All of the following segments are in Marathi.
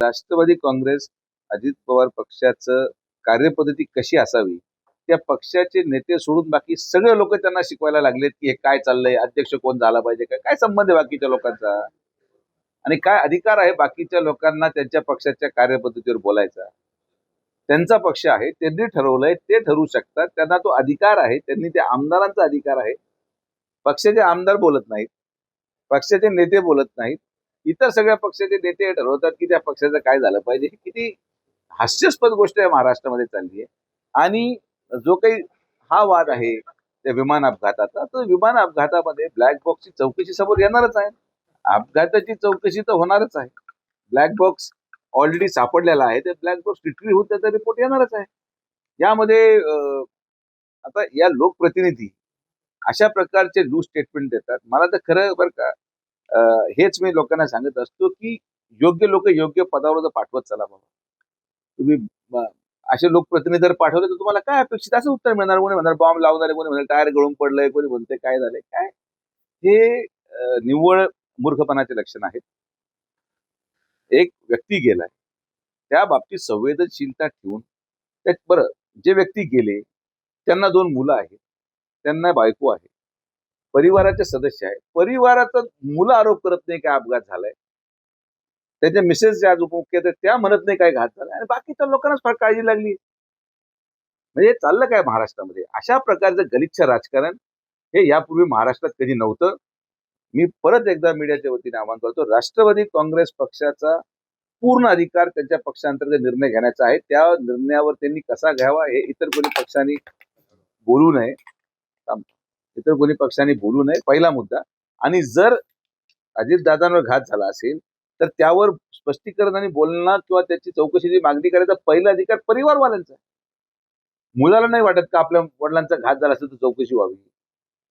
राष्ट्रवादी काँग्रेस अजित पवार पक्षाचं कार्यपद्धती कशी असावी? त्या पक्षाचे नेते सोडून बाकी सगळे लोक त्यांना शिकवायला लागलेत की हे काय चाललंय अध्यक्ष कोण झाला पाहिजे काय काय संबंध आहे बाकीच्या लोकांचा? आणि काय अधिकार आहे बाकीच्या लोकांना त्यांच्या पक्षाच्या कार्यपद्धतीवर बोलायचा? त्यांचा पक्ष आहे त्यांनी ठरवलंय ते ठरवू शकतात त्यांना तो अधिकार आहे त्यांनी ते आमदारांचा अधिकार आहे. पक्षाचे आमदार बोलत नाहीत पक्षाचे नेते बोलत नाहीत इतर सगळ्या पक्षाचे नेते ठरवतात की त्या पक्षाचं काय झालं पाहिजे. किती हास्यास्पद गोष्ट आहे महाराष्ट्रामध्ये चालली आहे. आणि जो काही हा वाद आहे त्या विमान अपघाताचा तो विमान अपघातामध्ये ब्लॅक बॉक्सची चौकशी समोर येणारच आहे. अपघाताची चौकशी तर होणारच आहे. ब्लॅक बॉक्स ऑलरेडी सापडलेला आहे. ते ब्लॅक बॉक्स रिट्री होऊन त्याचा रिपोर्ट येणारच आहे. यामध्ये आता या लोकप्रतिनिधी अशा प्रकारचे लूज स्टेटमेंट देतात. मला तर खरं बरं का हेच मी लोकांना सांगत असतो की योग्य लोक योग्य पदावर जर पाठवत चला बाबा. तुम्ही असे लोकप्रतिनिधी जर पाठवले तर तुम्हाला काय अपेक्षित? असं उत्तर मिळणार. कोणी म्हणणार बॉम्ब लावणारे कोणी म्हणणार टायर गळून पडलंय कोणी म्हणते काय झालंय काय? हे निव्वळ मूर्खपणाचे लक्षण आहेत. एक व्यक्ती गेलाय. त्या बाबतीत संवेदनशीलता ठेवून त्यात बरं जे व्यक्ती गेले त्यांना दोन मुलं आहेत. त्यांना बायको आहे. परिवाराचे सदस्य आहे परिवाराचा मुलं आरोप करत नाही काय अपघात झालाय. त्याच्या मिसेस ज्या आज उपमुख्य त्या म्हणत नाही काय घात झाला आणि बाकीच्या लोकांनाच फार काळजी लागली. म्हणजे चाललं काय महाराष्ट्रामध्ये? अशा प्रकारचं गलिच्छ राजकारण हे यापूर्वी महाराष्ट्रात कधी नव्हतं. मी परत एकदा मीडियाच्या वतीने आवाहन करतो राष्ट्रवादी काँग्रेस पक्षाचा पूर्ण अधिकार त्यांच्या पक्षांतर्गत निर्णय घेण्याचा आहे. त्या निर्णयावर त्यांनी कसा घ्यावा हे इतर कोणी पक्षांनी बोलू नये. थांबतो इतर कोणी पक्षांनी बोलू नये पहिला मुद्दा. आणि जर अजितदादांवर घात झाला असेल तर त्यावर स्पष्टीकरण आणि बोलणं किंवा त्याची चौकशीची मागणी करायचा पहिला अधिकार परिवारवाल्यांचा मुलाला नाही वाटत का आपल्या वडिलांचा घात झाला असेल तर चौकशी व्हावी.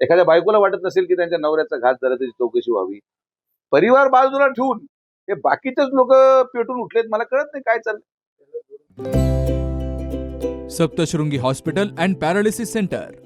एखाद्या बायकोला वाटत नसेल की त्यांच्या नवऱ्याचा घात झाला त्याची चौकशी व्हावी. परिवार बाजूला ठेवून हे बाकीचेच लोक पेटून उठलेत मला कळत नाही काय चाललं Saptashrungi hospital and paralysis centre.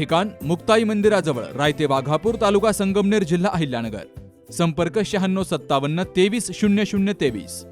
ठिकाण मुक्ताई मंदिराजवळ रायते वाघापूर तालुका संगमनेर जिल्हा अहिल्यानगर. संपर्क शहाण्णव सत्तावन्न तेवीस शून्य शून्य तेवीस.